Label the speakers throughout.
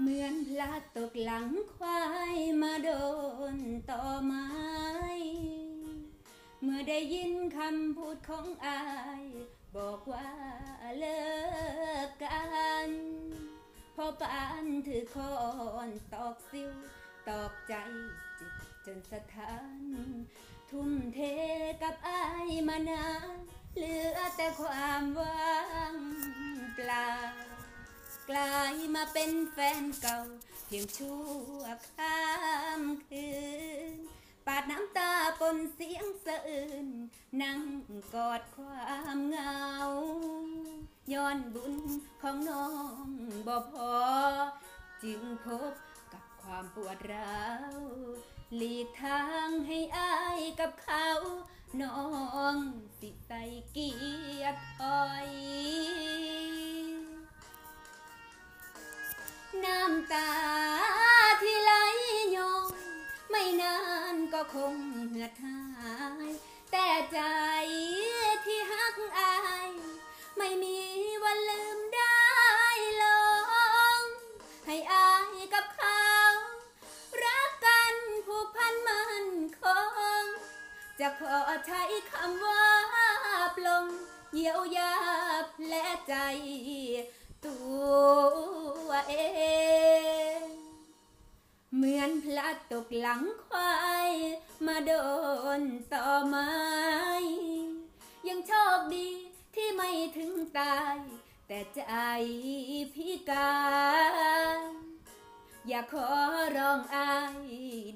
Speaker 1: เหมือนพลาตกหลังควายมาโดนต่อไม้ เมื่อได้ยินคำพูดของอาย บอกว่าเลิกกันพอปานถือคอนตอกซิวตอกใจจ็บจนสะท้าน ทุ่มเทกับอายมานานเหลือแต่ความว่างเปล่า กลายมาเป็นแฟนเก่า เพียงชั่วข้ามคืน ปาดน้ำตาปนเสียงสะอื้นนั่งกอดความเหงา ย้อนบุญของน้องบ่พอ จึงพบกับความปวดร้าวหลีกทางให้อายกับเขา น้องสิใส่เกียรติอ้อย คงเหือดหาย แต่ใจที่ฮักอาย ไม่มีวันลืมได้ลง ให้อายกับเขา รักกันผูกพันมันคง จะขอใช้คำว่าปลงเยียวยาแผลใจตัวเอง เหมือนพลัดตกหลังควายมาโดนต่อไม้ยังโชคดีที่ไม่ถึงตาย แต่ใจพิการอย่าขอร้องอาย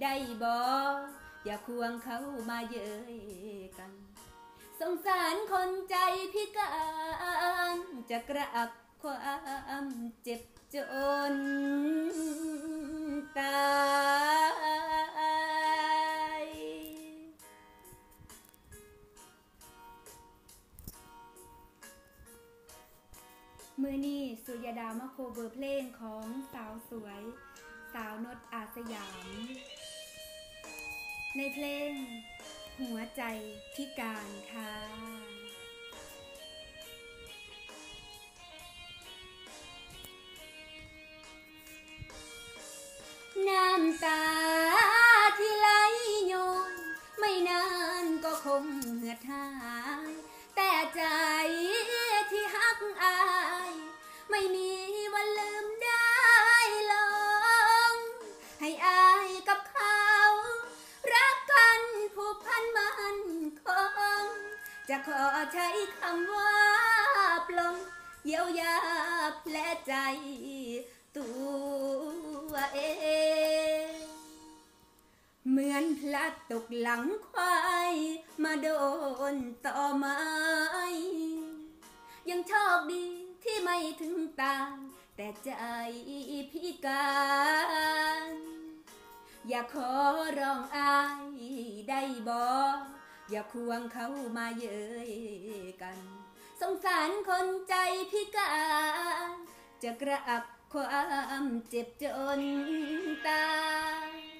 Speaker 1: ได้บอกอย่าควงเขามาเย้ยกัน สงสารคนใจพิการจะกระอักความเจ็บจน ตายมือนี้สุยดามาโคเวอร์เพลงของสาวสวย สาวนดอาสยาม ในเพลง หัวใจพิการค่ะ ตาที่ไหลย้อยไม่นานก็คงเหือดหาย แต่ใจที่ฮักอาย ไม่มีวันลืมได้ลง ให้อายกับเขา รักกันผูกพันมันคง จะขอใช้คำว่าปลงเยียวยาแผลใจตัวเอง มือนพลัดตกหลังควาย มาโดนต่อไม้ ยังโชคดีที่ไม่ถึงตา แต่ใจพิการ อย่าขอร้องอายได้บอกอย่าควงเขามาเย้ยกัน สงสารคนใจพิการ จะกระอักความเจ็บจนตาย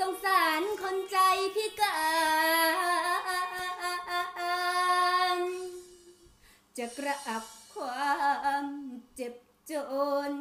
Speaker 1: สงสารคนใจพิการจะกระอักความเจ็บจน